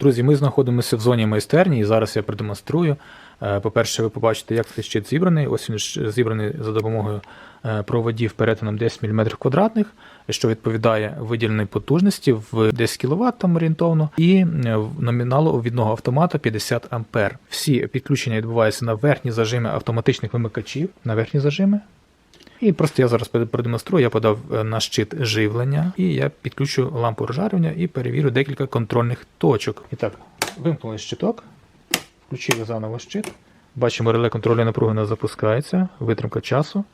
Друзі, ми знаходимося в зоні майстерні, і зараз я продемонструю. Е, По-перше, ви побачите, як цей щит зібраний. Ось він зібраний за допомогою е, проводів перетином 10 мм квадратних, що відповідає виділеній потужності в 10 кВт там орієнтовно, і е, номіналу відного автомата 50 А. Всі підключення відбуваються на верхні зажими автоматичних вимикачів, на верхні зажими. І просто я зараз продемонструю, я подав е, на щит живлення, і я підключу лампу розжарювання і перевірю декілька контрольних точок. І так, вимкнули щиток, включили заново щит. Бачимо, реле контролю напруги нас запускається, витримка часу.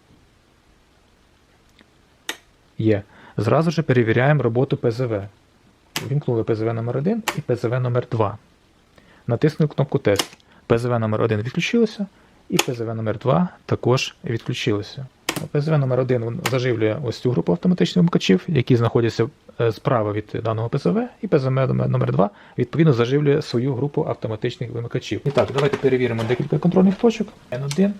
Є. Зразу ж перевіряємо роботу ПЗВ. Вімкнули ПЗВ номер 1 і ПЗВ номер 2 Натиснули кнопку тест. ПЗВ номер 1 відключилося, і ПЗВ номер 2 також відключилося. ПЗВ номер 1 заживлює ось цю групу автоматичних вимикачів, які знаходяться е, справа від даного ПЗВ, і ПЗВ номер 2 відповідно заживлює свою групу автоматичних вимикачів. І так, давайте перевіримо декілька контрольних точок. N1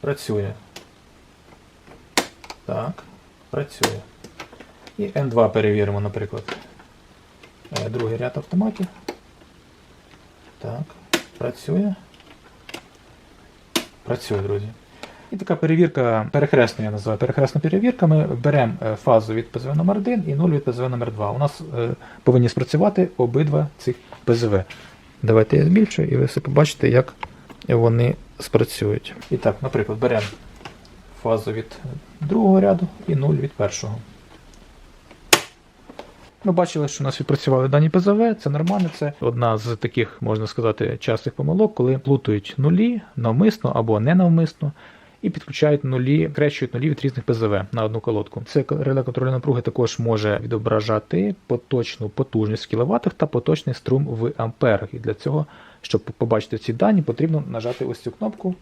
працює. Так, працює. І N2 перевіримо, наприклад. Е, Другий ряд автоматів. Так, працює. Працює, друзі. І така перевірка, перехресна, я називаю перехресна перевірка. Ми беремо е, фазу від ПЗВ номер 1 і 0 від ПЗВ номер 2 У нас е, повинні спрацювати обидва цих ПЗВ. Давайте я збільшу, і ви все побачите, як вони спрацюють. І так, наприклад, беремо фазу від другого ряду і 0 від першого. Ми бачили, що у нас відпрацювали дані ПЗВ, це нормально. Це одна з таких, можна сказати, частих помилок, коли плутають нулі навмисно або ненавмисно. І підключають нулі, крещують нулі від різних ПЗВ на одну колодку. Це реле контролю напруги також може відображати поточну потужність в кВт та поточний струм в амперах. І для цього, щоб побачити ці дані, потрібно нажати ось цю кнопку.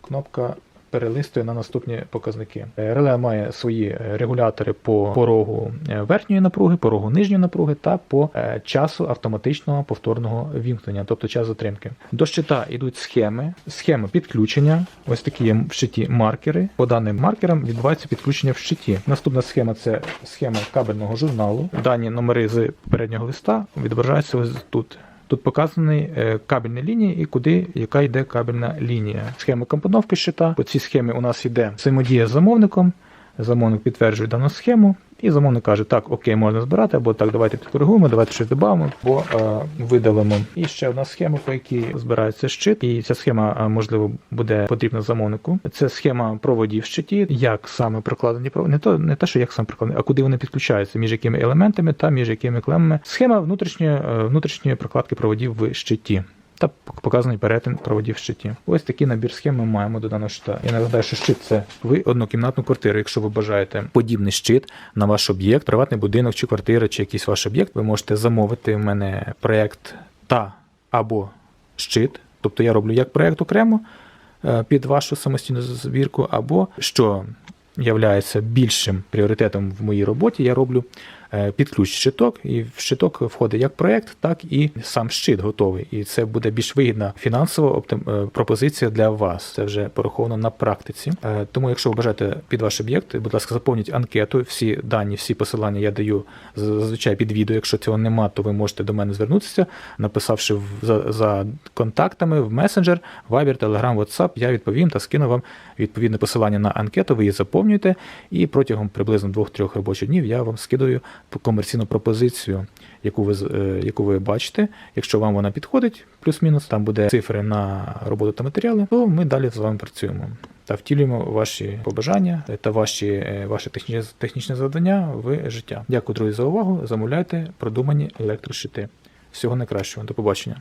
Кнопка перелистує на наступні показники. Е, Реле має свої е, регулятори по порогу е, верхньої напруги, порогу нижньої напруги та по часу автоматичного повторного вімкнення, тобто час затримки. До щита йдуть схеми, схеми підключення. Ось такі є в щиті маркери. По даним маркерам відбувається підключення в щиті. Наступна схема це схема кабельного журналу. Дані номери з попереднього листа відображаються ось тут. Тут показані е, кабельні лінії і куди яка йде кабельна лінія. Схема компоновки щита. По цій схемі у нас йде взаємодія з замовником. Замовник підтверджує дану схему, і замовник каже, так, окей, можна збирати, або так, давайте підкоригуємо, давайте щось додамо, або е, видалимо. І ще одна схема, по якій збирається щит. І ця схема, е, можливо, буде потрібна замовнику. Це схема проводів щиті, як саме прокладені проводи. Не то не те, що як саме прокладені, а куди вони підключаються, між якими елементами та між якими клемами. Схема внутрішньої, е, внутрішньої прокладки проводів в щиті та показаний перетин проводів в щиті. Ось такий набір схем ми маємо до даного щита. Я нагадаю, що щит це ви однокімнатну квартиру. Якщо ви бажаєте подібний щит на ваш об'єкт, приватний будинок чи квартира, чи якийсь ваш об'єкт, ви можете замовити в мене проект та або щит. Тобто я роблю як проект окремо е, під вашу самостійну збірку, або що являється більшим пріоритетом в моїй роботі, я роблю під ключ щиток, і в щиток входить як проект, так і сам щит готовий. І це буде більш вигідна фінансова е, пропозиція для вас. Це вже пораховано на практиці. Е, Тому, якщо ви бажаєте під ваш об'єкт, будь ласка, заповніть анкету. Всі дані, всі посилання я даю зазвичай під відео. Якщо цього нема, то ви можете до мене звернутися, написавши за, за контактами в месенджер, Viber, Telegram, WhatsApp, я відповім та скину вам відповідне посилання на анкету. Ви її заповнюєте, і протягом приблизно 2-3 робочих днів я вам скидаю комерційну пропозицію, яку ви е, яку ви бачите. Якщо вам вона підходить, плюс-мінус, там буде цифри на роботу та матеріали, то ми далі з вами працюємо. Та втілюємо ваші побажання та ваші, ваші ваше технічне, технічне завдання в життя. Дякую, друзі, за увагу. Замовляйте продумані електрощити. Всього найкращого. До побачення.